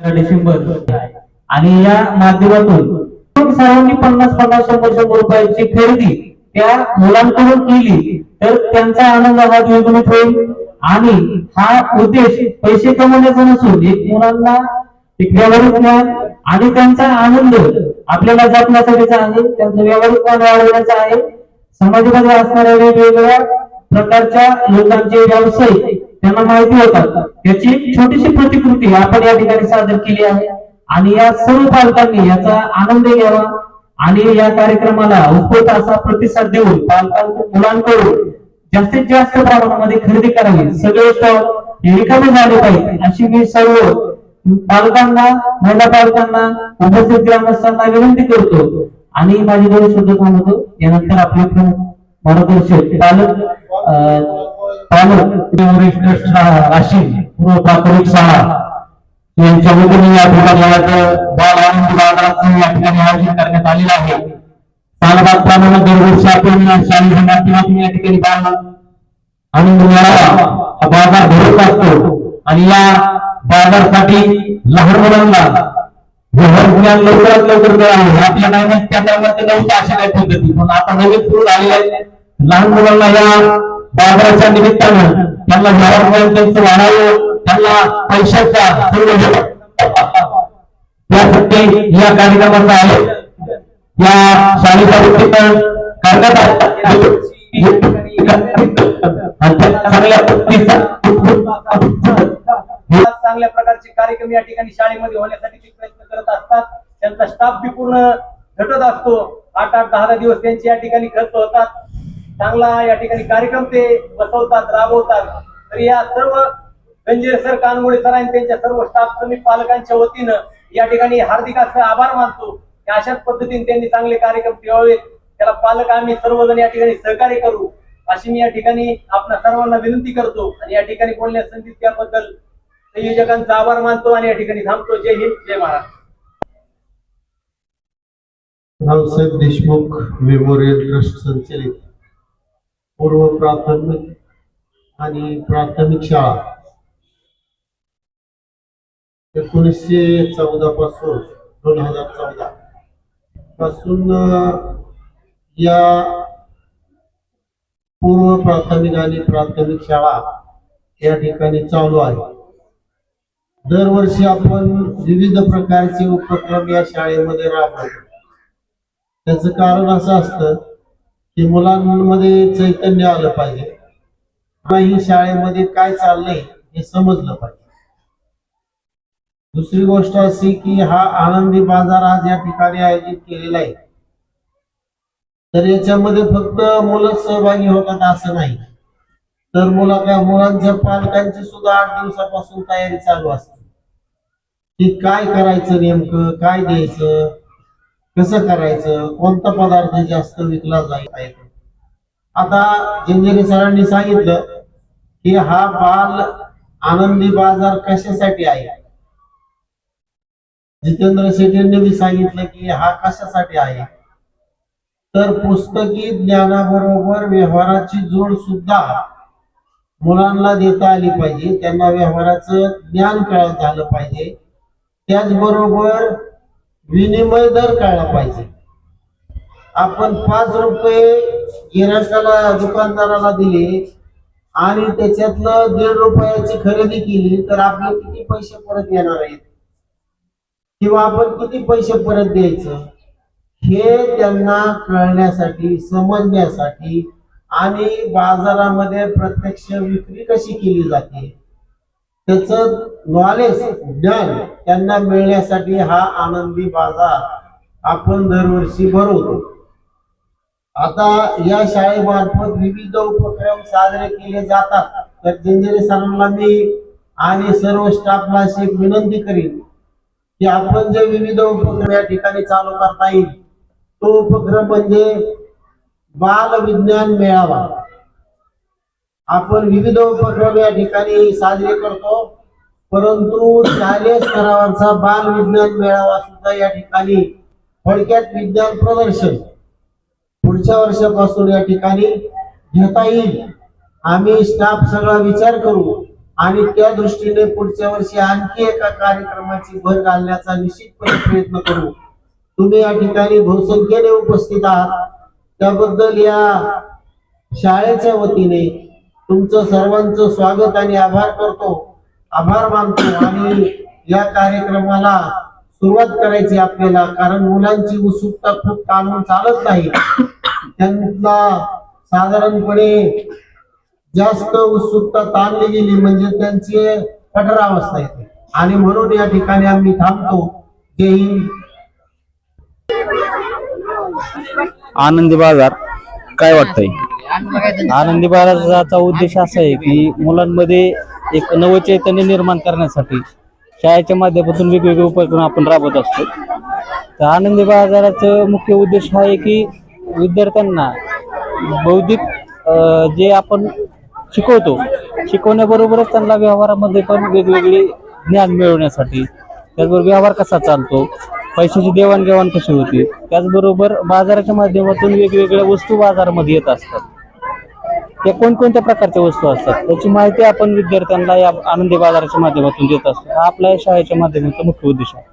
डिसेंबर. आणि या माध्यमातून सर्वांनी पन्नास पन्नास शंभर शंभर रुपयाची खरेदी त्या मुलांकडून केली तर त्यांचा आनंद हा द्विगुणित होईल. आणि हा उद्देश पैसे कमवण्याचा नसून एक मुलांना एक व्यावहारिक ज्ञान आणि त्यांचा आनंद आपल्याला जपण्यासाठीचा आहे त्यांचं व्यावहारिक ज्ञान वाढवण्याचा आहे. समाजामध्ये असणाऱ्या वेगवेगळ्या प्रकारच्या लोकांचे व्यावसायिक त्यांना माहिती होतात. त्याची छोटीशी प्रतिकृती आपण या ठिकाणी सादर केली आहे. आणि या सर्व पालकांनी याचा आनंद घ्यावा. आणि या कार्यक्रमाला उत्स्फूर्त असा प्रतिसाद देऊन पालकांकडून मुलांकडून जास्तीत जास्त प्रमाणामध्ये खरेदी करावी. सगळे स्टॉल रिकामे झाले पाहिजे. अशी मी सर्व पालकांना महिला पालकांना उपस्थित ग्रामस्थांना विनंती करतो. आणि माझी दोन शब्द सांगतो यानंतर आपले मार्गदर्शक पालक अं, पालक वरिष्ठ अशी पूर्व प्राथमिक शाळा. यांच्या वतीने या ठिकाणी आज बाल आनंद बाजाराचं या ठिकाणी आयोजन करण्यात आलेलं आहे. सालबाग सालबागप्रमाणे दरवर्षी आपण शालेय माध्यमातून या ठिकाणी बाल आनंद मेळावा हा बाजार भरत असतो आणि या बाजारसाठी लहान मुलांना व्यवहार ज्ञान लवकरात लवकर मिळावं. आपल्या नाही त्याच्यामध्ये नव्हत्या अशा काही पद्धती. पण आता नवीन सुरू झालेल्या लहान मुलांना या बाजाराच्या निमित्तानं त्यांना घरापर्यंत त्यांचं वाढावं त्यांना पैशाचा सर्व त्यासाठी या कार्यक्रमाचा आहे या शाळेच्या वतीनं करण्यात चांगल्या पद्धतीचा चांगल्या प्रकारचे कार्यक्रम या ठिकाणी शाळेमध्ये होण्यासाठी ते प्रयत्न करत असतात त्यांचा स्टाफ बी पूर्ण घटत असतो. आठ आठ दहा दहा दिवस त्यांचे या ठिकाणी खर्च होतात. चांगला या ठिकाणी कार्यक्रम ते बसवतात राबवतात. तर या सर्व गंजीर सर कानमुळे सर आणि त्यांच्या सर्व स्टाफ कमी पालकांच्या वतीनं या ठिकाणी हार्दिक असं आभार मानतो. की अशाच पद्धतीने त्यांनी चांगले कार्यक्रम ठेवावेत त्याला पालक आम्ही सर्वजण या ठिकाणी सहकार्य करू. अशी मी या ठिकाणी आपल्या सर्वांना विनंती करतो. आणि या ठिकाणी बोलण्यास संधी त्याबद्दल संयोजकांचा आभार मानतो आणि या ठिकाणी थांबतो. जय हिंद जय महाराष्ट्र. रावसाहेब देशमुख मेमोरियल ट्रस्ट संचलित. पूर्व प्राथमिक आणि प्राथमिक शाळा. एकोणीसशे चौदा पासून दोन हजार चौदा पासून या पूर्व प्राथमिक आणि प्राथमिक शाळा या ठिकाणी चालू आहे. दरवर्षी आपण विविध प्रकारचे उपक्रम या शाळेमध्ये राबवतो. त्याचं कारण असं असतं की मुलांमध्ये चैतन्य आलं पाहिजे. काही शाळेमध्ये काय चाललंय हे समजलं पाहिजे. दुसरी गोष्ट अशी की हा आनंदी बाजार आज या ठिकाणी आयोजित केलेला आहे. तर याच्यामध्ये फक्त मुलं सहभागी होतात असं नाही. तर मुलाच्या मुलांच्या पालकांची सुद्धा आठ दिवसापासून तयारी चालू असते. की काय करायचं नेमकं? काय द्यायचं? कसं करायचं? कोणता पदार्थ जास्त विकला जाईल आता जिंजरी सरांनी सांगितलं की हा बाल आनंदी बाजार कशासाठी आहे? जितेंद्र शेट्टींनी बी सांगितलं की हा कशासाठी आहे? तर पुस्तकी ज्ञानाबरोबर व्यवहाराची जोड सुद्धा मुलांना देता आली पाहिजे. त्यांना व्यवहाराचं ज्ञान कळत आलं पाहिजे. त्याचबरोबर विनिमय दर कळला पाहिजे. आपण पाच रुपये गिराकाला दुकानदाराला दिले आणि त्याच्यातलं दीड रुपयाची खरेदी केली तर आपले किती पैसे परत येणार आहेत? किंवा आपण किती पैसे परत द्यायचं? हे त्यांना कळण्यासाठी समजण्यासाठी आणि बाजारामध्ये प्रत्यक्ष विक्री कशी केली जाते? त्याच नॉलेज ज्ञान त्यांना मिळण्यासाठी हा आनंदी बाजार आपण दरवर्षी भरवतो. आता या शाळेमार्फत विविध उपक्रम साजरे केले जातात. तर जंजिरे सरांना मी आणि सर्व स्टाफला अशी एक विनंती करीन की आपण जे विविध उपक्रम या ठिकाणी चालू करता येईल तो उपक्रम म्हणजे बाल विज्ञान मेळावा. आपण विविध उपक्रम या ठिकाणी साजरे करतो. परंतु शालेय स्तरावरचा बाल विज्ञान मेळावा सुद्धा या ठिकाणी थोडक्यात विज्ञान प्रदर्शन पुढच्या वर्षापासून या ठिकाणी घेता येईल. आम्ही स्टाफ सगळा विचार करू आणि त्या दृष्टीने पुढच्या वर्षी आणखी एका कार्यक्रमाची भर घालण्याचा निश्चितपणे प्रयत्न करू. तुम्ही या ठिकाणी बहुसंख्येने उपस्थित आहात. त्याबद्दल या शाळेच्या वतीने तुमचं सर्वांचं स्वागत आणि आभार करतो. आभार मानतो आणि या कार्यक्रमाला सुरुवात करायची आपल्याला कारण मुलांची उत्सुकता खूप काढून चालत नाही. त्यांना साधारणपणे जास्त उत्सुकता ताणली गेली म्हणजे त्यांची कठोर अवस्था येते. आणि म्हणून या ठिकाणी आम्ही थांबतो. जय हिंद. आनंदी बाजार. काय वाटतंय? आनंदी बाजाराचा उद्देश असा आहे की मुलांमध्ये एक नवचैतन्य निर्माण करण्यासाठी शाळेच्या माध्यमातून वेगवेगळे उपक्रम आपण राबवत असतो. तर आनंदी बाजाराचं मुख्य उद्देश हा आहे की विद्यार्थ्यांना बौद्धिक जे आपण शिकवतो शिकवण्याबरोबरच त्यांना व्यवहारामध्ये पण वेगवेगळे ज्ञान मिळवण्यासाठी त्याचबरोबर व्यवहार कसा चालतो पैशाची देवाणघेवाण कशी होती? त्याचबरोबर बाजाराच्या माध्यमातून वेगवेगळ्या वस्तू बाजारामध्ये येत असतात. त्या कोणकोणत्या प्रकारच्या वस्तू असतात? त्याची माहिती आपण विद्यार्थ्यांना या आनंदी बाजाराच्या माध्यमातून देत असतो. हा आपल्या शाळेच्या माध्यमाचा मुख्य उद्देश आहे.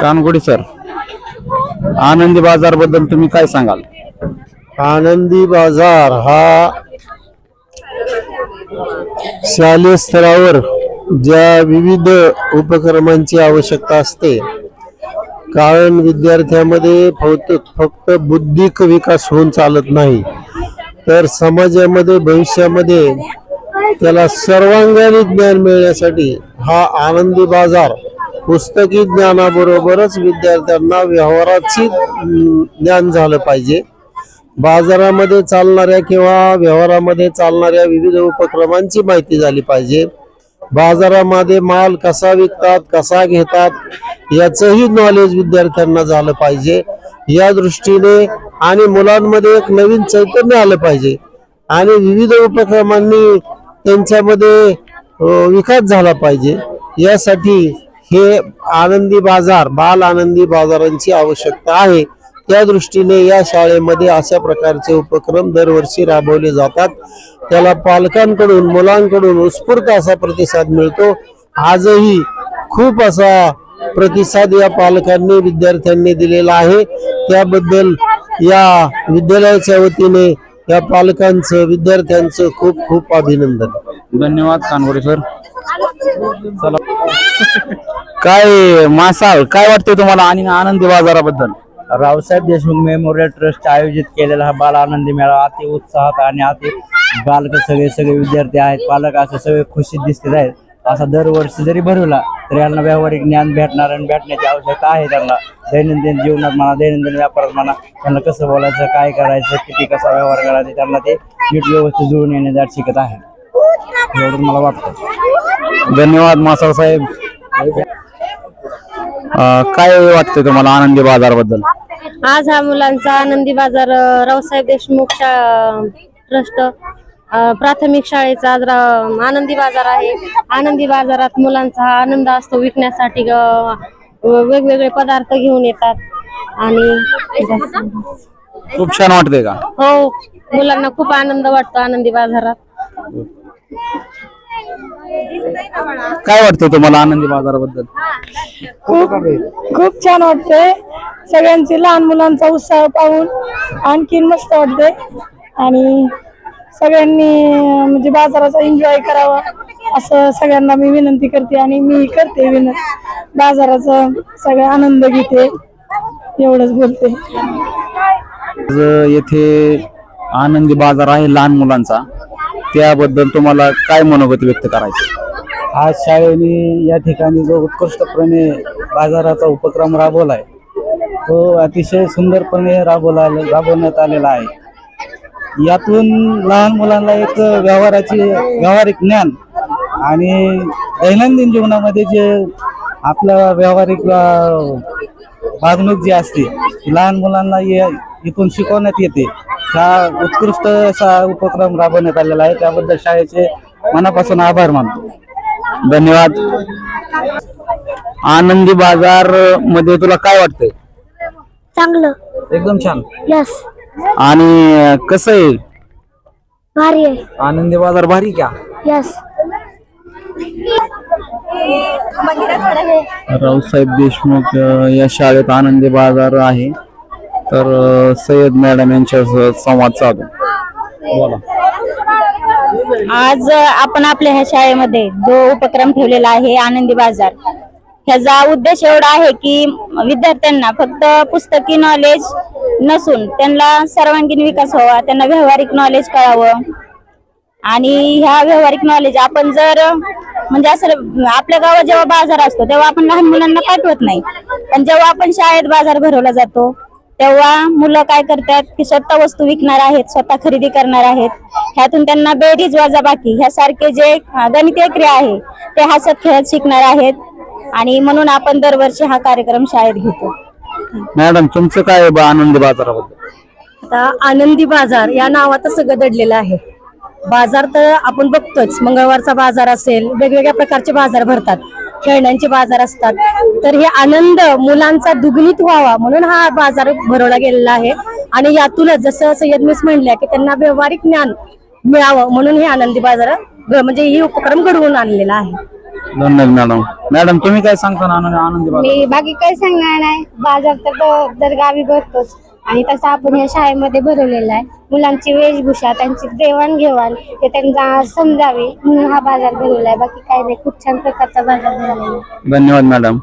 कानगोडी सर आनंदी बाजारबद्दल तुम्ही काय सांगाल? आनंदी बाजार हा शालेय स्तरावर ज्या विविध उपक्रमांची आवश्यकता असते कारण विद्यार्थ्यामध्ये फक्त फक्त बुद्धिक विकास होऊन चालत नाही तर समाजामध्ये भविष्यामध्ये त्याला सर्वांगाने ज्ञान मिळण्यासाठी हा आनंदी बाजार पुस्तकी ज्ञानाबरोबरच विद्यार्थ्यांना व्यवहाराची ज्ञान झालं पाहिजे. बाजारामध्ये चालणाऱ्या किंवा व्यवहारामध्ये चालणाऱ्या विविध उपक्रमांची माहिती झाली पाहिजे. बाजारामध्ये माल कसा विकतात कसा घेतात याचंही नॉलेज विद्यार्थ्यांना झालं पाहिजे. या दृष्टीने आणि मुलांमध्ये एक नवीन चैतन्य आलं पाहिजे. आणि विविध उपक्रमांनी त्यांच्यामध्ये विकास झाला पाहिजे. यासाठी हे आनंदी बाजार बाल आनंदी बाजारांची आवश्यकता आहे. त्या दृष्टीने या शाळेमध्ये अशा प्रकारचे उपक्रम दरवर्षी राबवले जातात. त्याला पालकांकडून मुलांकडून उत्स्फूर्त असा प्रतिसाद मिळतो. आजही खूप असा प्रतिसाद या पालकांनी विद्यार्थ्यांनी दिलेला आहे. त्याबद्दल या विद्यालयाच्या वतीने या पालकांचं विद्यार्थ्यांचं खूप खूप अभिनंदन. धन्यवाद कानगोडी सर. चला काय मासाळ काय वाटतंय तुम्हाला आणि आनंदी बाजाराबद्दल? रावसाहेब देशमुख मेमोरियल ट्रस्ट आयोजित केलेला हा बाल आनंदी मेळावा. अति उत्साहात आणि अति बालक सगळे सगळे विद्यार्थी आहेत. पालक असे सगळे खुशीत दिसत आहेत. असा दरवर्षी जरी भरवला तर यांना व्यावहारिक ज्ञान भेटणार आणि भेटण्याची आवश्यकता आहे त्यांना. दैनंदिन जीवनात म्हणा दैनंदिन व्यापारात म्हणा त्यांना कसं बोलायचं काय करायचं किती कसा व्यवहार करायचा त्यांना ते नीट व्यवस्थित जुळून येण्यासाठी शिकत आहे एवढं मला वाटतं. धन्यवाद मासाळ साहेब. अं, काय वाटतंय तुम्हाला आनंदी बाजाराबद्दल? आज हा मुलांचा आनंदी बाजार अ, रावसाहेब देशमुख शा- ट्रस्ट अ, प्राथमिक शाळेचा आज रा- आनंदी बाजार आहे. आनंदी बाजारात मुलांचा हा आनंद असतो विकण्यासाठी अ, वेगवेगळे पदार्थ घेऊन येतात. आणि खूप छान वाटतंय का? हो मुलांना खूप आनंद वाटतो आनंदी बाजारात. काय वाटतंय तुम्हाला आनंदी बाजाराबद्दल? खूप खूप छान वाटतंय. सगळ्यांचे लहान मुलांचा उत्साह पाहून आणखीन मस्त वाटते आणि सगळ्यांनी म्हणजे बाजाराचा एन्जॉय करावा असं सगळ्यांना मी विनंती करते आणि मी करते विन बाजाराचा सगळा आनंद घेते. एवढंच बोलते. येथे आनंदी बाजार आहे लहान मुलांचा. त्याबद्दल तुम्हाला काय मनोगत व्यक्त करायचं? आज शाळेने या ठिकाणी जो उत्कृष्टपणे बाजाराचा उपक्रम राबवलाय तो अतिशय सुंदरपणे राबवला राबवण्यात आलेला आहे. यातून लहान मुलांना एक व्यवहाराची व्यावहारिक ज्ञान आणि दैनंदिन जीवनामध्ये जे आपलं व्यावहारिक वागणूक जी असते लहान मुलांना ये- इथून शिकवण्यात येते. हा उत्कृष्ट असा उपक्रम राबवण्यात आलेला आहे. त्याबद्दल शाळेचे मनापासून आभार मानतो. धन्यवाद. आनंदी बाजारमध्ये तुला काय वाटतंय? चांगलं. एकदम छान. यस आणि कसं आहे? भारी आहे. आनंदी बाजार भारी का? यस रावसाहेब देशमुख या शाळेत आनंदी बाजार आहे. तर सय्यद मॅडम यांच्या संवाद साधू. बोला. आज आपण आपल्या ह्या शाळेमध्ये जो उपक्रम ठेवलेला आहे आनंदी बाजार. ह्याचा उद्देश एवढा आहे की विद्यार्थ्यांना फक्त पुस्तकी नॉलेज नसून त्यांना सर्वांगीण विकास व्हावा त्यांना व्यावहारिक नॉलेज कळावं. आणि ह्या व्यावहारिक नॉलेज आपण जर म्हणजे असं आपल्या गावात जेव्हा बाजार असतो तेव्हा आपण लहान मुलांना पाठवत नाही. पण जेव्हा आपण शाळेत बाजार भरवला जातो तेव्हा मुलं काय करतात की स्वतः वस्तू विकणार आहेत स्वतः खरेदी करणार आहेत. ह्यातून त्यांना बेरीज वजाबाकी ह्यासारखे जे गणितीय क्रिया आहे ते हसत खेळत शिकणार आहेत. आणि म्हणून आपण दरवर्षी हा कार्यक्रम शाळेत घेतो. मॅडम तुमचं काय आहे बा आनंदी बाजाराबद्दल? आता आनंदी बाजार या नावातच सगळं दडलेलं आहे. बाजार तर आपण बघतोच. मंगळवारचा बाजार असेल वेगवेगळ्या प्रकारचे बाजार भरतात. खेळण्यांचे बाजार असतात. तर हे आनंद मुलांचा दुगणित व्हावा म्हणून हा बाजार भरवला गेलेला आहे. आणि यातूनच जसं सय्यद मिस म्हणल्या की त्यांना व्यवहारिक ज्ञान मिळावं म्हणून हे आनंदी बाजार म्हणजे ही उपक्रम घडवून आणलेला आहे. धन्यवाद मॅडम. मॅडम तुम्ही काय सांगता आनंदी मी बाकी काही सांगणार नाही. बाजार तर दर गावी भरतोच. आणि तसं आपण या शाळेमध्ये भरवलेला आहे. मुलांची वेशभूषा त्यांची देवाणघेवाण हे त्यांना समजावे म्हणून हा बाजार भरवला आहे. बाकी काही नाही खूप छान प्रकारचा बाजार भरवलेला आहे. धन्यवाद मॅडम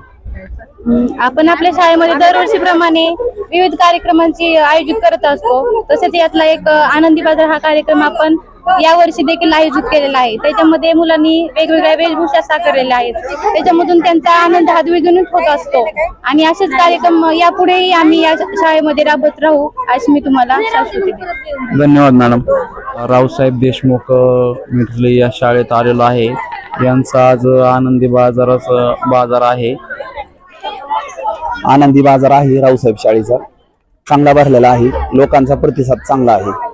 हम्म, आपण आपल्या शाळेमध्ये दरवर्षीप्रमाणे विविध कार्यक्रमांची आयोजित करत असतो. तसेच यातला एक अ, आनंदी बाजार हा कार्यक्रम आपण या वर्षी देखील आयोजित केलेला आहे. त्याच्यामध्ये मुलांनी वेगवेगळ्या वेशभूषा साकारलेल्या आहेत. त्याच्यामधून त्यांचा आनंद हा द्विगुणित होत असतो. आणि असेच कार्यक्रम यापुढेही आम्ही या शाळेमध्ये राबत राहू अशी मी तुम्हाला धन्यवाद मॅडम. रावसाहेब देशमुख अ, मिठले या शाळेत आलेलो आहे. यांचा आज आनंदी बाजाराचा बाजार आहे. आनंदी बाजार आहे रावसाहेब शाळेचा. चांगला भरलेला आहे. लोकांचा प्रतिसाद चांगला आहे.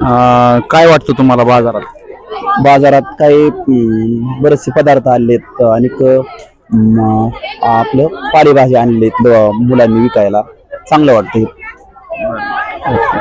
अ, काय वाटतं तुम्हाला बाजारात? बाजारात काही अं, बरेचसे पदार्थ आणलेत. आणि आपलं पालेभाज्या आणलेत मुलांनी विकायला. चांगलं वाटतं ओके.